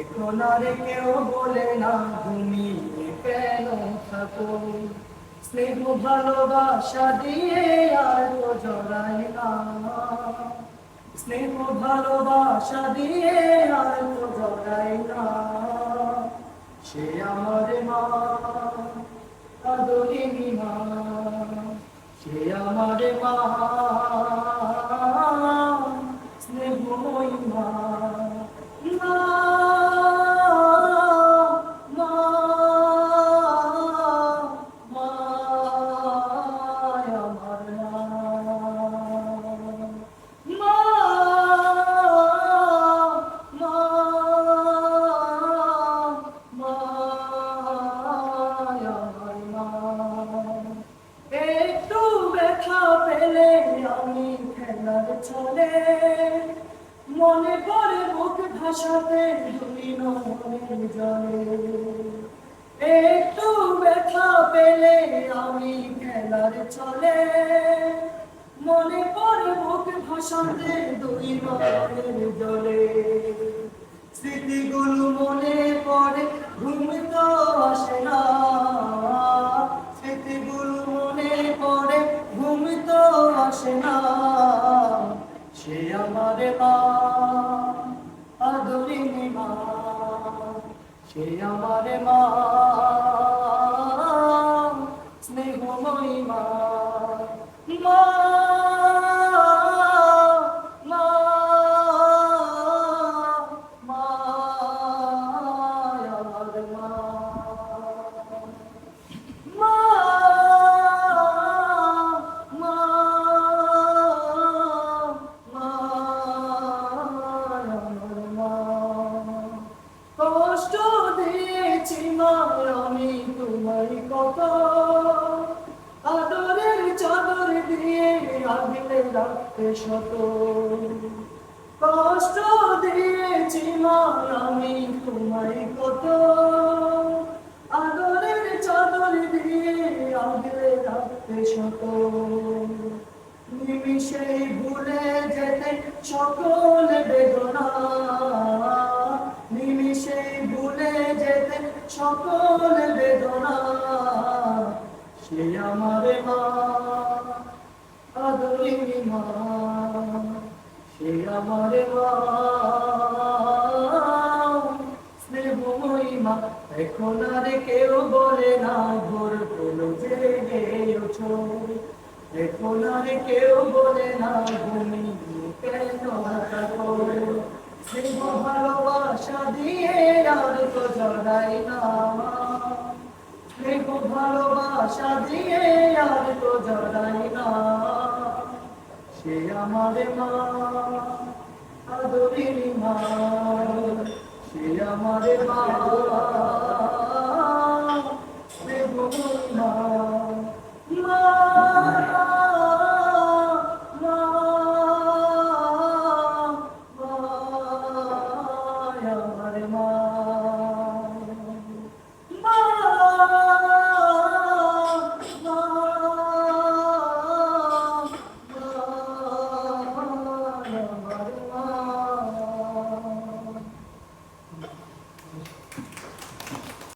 এখন আর কেউ বলে না তুমি কেন থাকো? স্নেহ, ভালোবাসা দিয়ে আর তো জড়াই না। স্নেহ, ভালোবাসা দিয়ে আর তো জড়াই না। সে আমার মা আদরিনী মা পেলে আমি খেলার চলে। মনে পড়ে মুখ ভাসাতে দুই নয়নের জলে। একটু ব্যথা পেলে আমি চলে। মনে পড়ে মুখ ভাসাতে দুই নয়নের জলে। স্মৃতিগুলো মনে পড়ে ঘুম আসে মা আদরিনী মা সে আমার মা। আমি তোমায় কত আদরের চাদর দিয়ে আগলে রাখতে শত কষ্ট আমি কত আদরের চাদর দিয়ে আগলে রাখতে শত নিমিষেই ভুলে যেতে সকল বেদনা সকল বেদনা, সে আমার মা আদরিনী মা, সে আমার মা। স্নেহময়ী মা, এখন আর কেউ বলে না, ভোর হলো জেগে ওঠো। এখন আর কেউ বলে না ঘুমি কেন থাকো? স্নেহ ভালোবাসা দিয়ে আর তো জড়াই না স্নেহ ভালোবাসা দিয়ে আর তো জড়াই না। সে আমার মা আদরিনী মা। সে আমার মা মা।